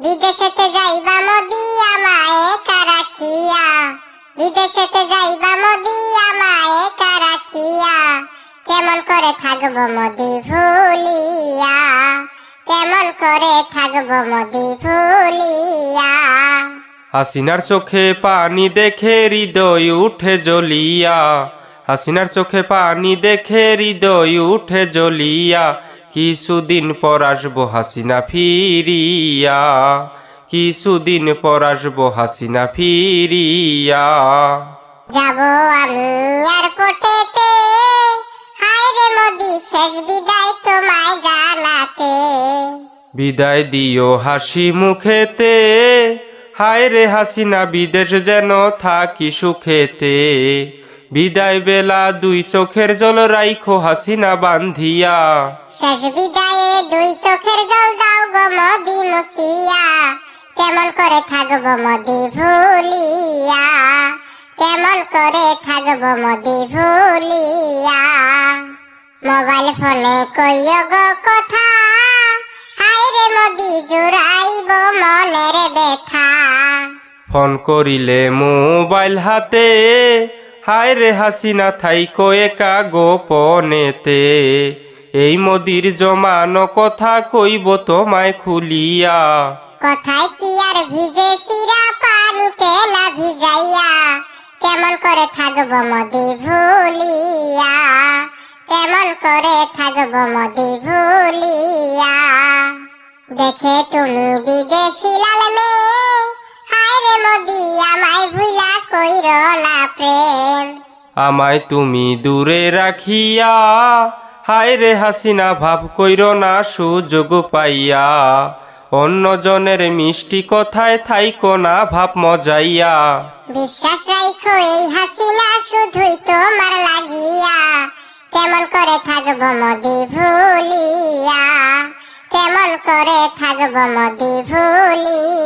বিদেশেতে যাইবা মোদি আমায় একা রাখিয়া। বিদেশেতে যাইবা মোদি আমায় একা রাখিয়া। কেমন করে থাকব মোদি ভুলিয়া? কেমন করে থাকব মোদি ভুলিয়া? হাসিনার চোখে পানি দেখে হৃদয় উঠে জ্বলিয়া। হাসিনার চোখে পানি দেখে হৃদয় উঠে জ্বলিয়া। কিছুদিন পর আসব হাসিনা ফিরিয়া। কিছুদিন পর আসব হাসিনা ফিরিয়া। যাব আমি এয়ারপোর্টেতে। হায় রে মোদি শেষ বিদায় তোমায় জানাতে। বিদায় দিও হাসি মুখেতে। হায় রে হাসিনা বিদেশ যেন থাকি সুখেতে। বিদায় বেলা দুই চোখের জল রাইখো হাসিনা বান্ধিয়া। শেষ বিদায়ে দুই চোখের জল দাও গো মোদি মুসিয়া। কেমন করে থাকব মোদি ভুলিয়া? কেমন করে থাকব মোদি ভুলিয়া? মোবাইল ফোনে কইও গো কথা হায় রে মোদি জুড়াইব মনের ব্যথা। ফোন করিলে মোবাইল হাতে হায় রে হাসিনা, থাইকো একা গোপনেতে। এই মোদির জমানো কথা কইব তোমায় খুলিয়া। কথায় কি আর ভিজে সিরা পানিতে না ভিজাইয়া কেমন করে থাকব মোদি ভুলিয়া। কেমন করে থাকব মোদি ভুলিয়া। দেখে তুমি বিদেশি লাল মেয়ে। প্রেম? আমায় তুমি দূরে রাখিয়া হায় রে হাসিনা ভাব কইর না সুযোগ পাইয়া। অন্য জনের মিষ্টি কথায় থাইকো না ভাব মজাইয়া। বিশ্বাস রাখো এই হাসিনা শুধুই তোমার লাগিয়া। কেমন করে থাকব মোদি ভুলিয়া? কেমন করে থাকব মোদি ভুলিয়া?